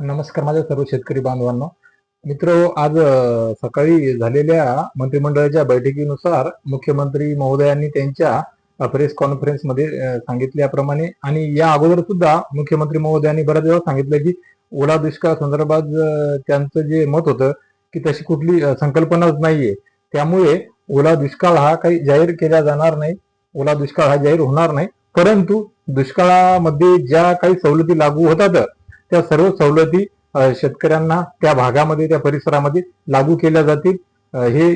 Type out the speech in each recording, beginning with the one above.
नमस्कार माझ्या सर्व शेतकरी बांधवांनो. मित्र आज सकाळी झालेल्या मंत्रिमंडळाच्या बैठकीनुसार मुख्यमंत्री महोदयांनी त्यांच्या प्रेस कॉन्फरन्समध्ये सांगितल्याप्रमाणे आणि या अगोदर सुद्धा मुख्यमंत्री महोदयांनी बऱ्याच वेळा सांगितलं की ओला दुष्काळ संदर्भात त्यांचं जे मत होतं की तशी कुठली संकल्पनाच नाहीये. त्यामुळे ओला दुष्काळ हा काही जाहीर केला जाणार नाही. ओला दुष्काळ हा जाहीर होणार नाही. परंतु दुष्काळामध्ये ज्या काही सवलती लागू होतात त्या सर्व सवलती शेतकऱ्यांना त्या भागामध्ये त्या परिसरामध्ये लागू केल्या जातील. हे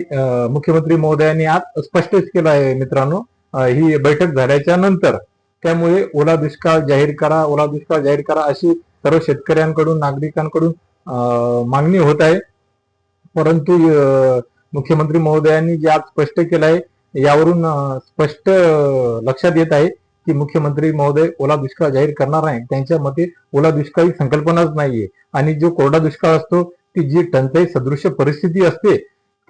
मुख्यमंत्री महोदयांनी आज स्पष्टच केलं आहे मित्रांनो. ही बैठक झाल्याच्यानंतर त्यामुळे ओला दुष्काळ जाहीर करा ओला दुष्काळ जाहीर करा अशी सर्व शेतकऱ्यांकडून नागरिकांकडून मागणी होत आहे. परंतु मुख्यमंत्री महोदयांनी जे आज स्पष्ट केलं आहे यावरून स्पष्ट लक्षात येत आहे. की मुख्यमंत्री महोदय ओला दुष्काळ जाहीर करणार नाही. त्यांच्या मते ओला दुष्काळ ही संकल्पनाच नाहीये. आणि जो कोरडा दुष्काळ असतो ती जी टंचाई सदृश्य परिस्थिती असते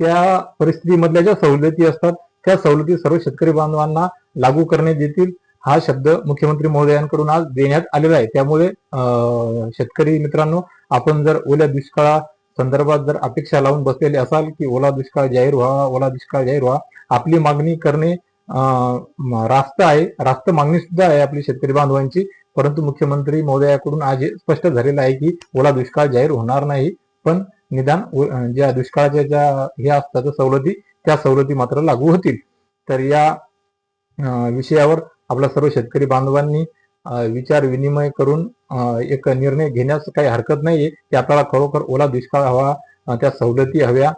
त्या परिस्थितीमधल्या ज्या सवलती असतात त्या सवलती सर्व शेतकरी बांधवांना लागू करण्यात येतील. हा शब्द मुख्यमंत्री महोदयांकडून आज देण्यात आलेला आहे. त्यामुळे अं, शेतकरी मित्रांनो आपण जर ओल्या दुष्काळा संदर्भात जर अपेक्षा लावून बसलेले असाल की ओला दुष्काळ जाहीर व्हा ओला दुष्काळ जाहीर व्हा आपली मागणी करणे रास्त आहे. रास्त मागणी सुद्धा आहे आपली शेतकरी बांधवांची. परंतु मुख्यमंत्री महोदयाकडून आज स्पष्ट झालेलं आहे की ओला दुष्काळ जाहीर होणार नाही. पण निदान ज्या दुष्काळाच्या ज्या हे असतात सवलती त्या सवलती मात्र लागू होतील. तर या विषयावर आपल्या सर्व शेतकरी बांधवांनी विचार विनिमय करून एक निर्णय घेण्यास काही हरकत नाहीये. की आपल्याला खरोखर ओला दुष्काळ हवा त्या सवलती हव्या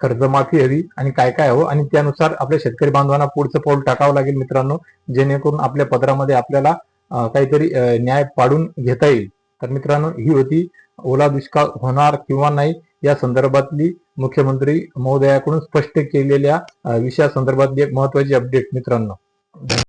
कर्जमाफी हवी आणि काय काय हवं आणि त्यानुसार आपल्या शेतकरी बांधवांना पुढचं पाऊल टाकावं लागेल मित्रांनो जेणेकरून आपल्या पदरामध्ये आपल्याला काहीतरी न्याय पाडून घेता येईल. तर मित्रांनो ही होती ओला दुष्काळ होणार किंवा नाही या संदर्भातली मुख्यमंत्री महोदयाकडून स्पष्ट केलेल्या विषयासंदर्भातली एक महत्वाची अपडेट मित्रांनो.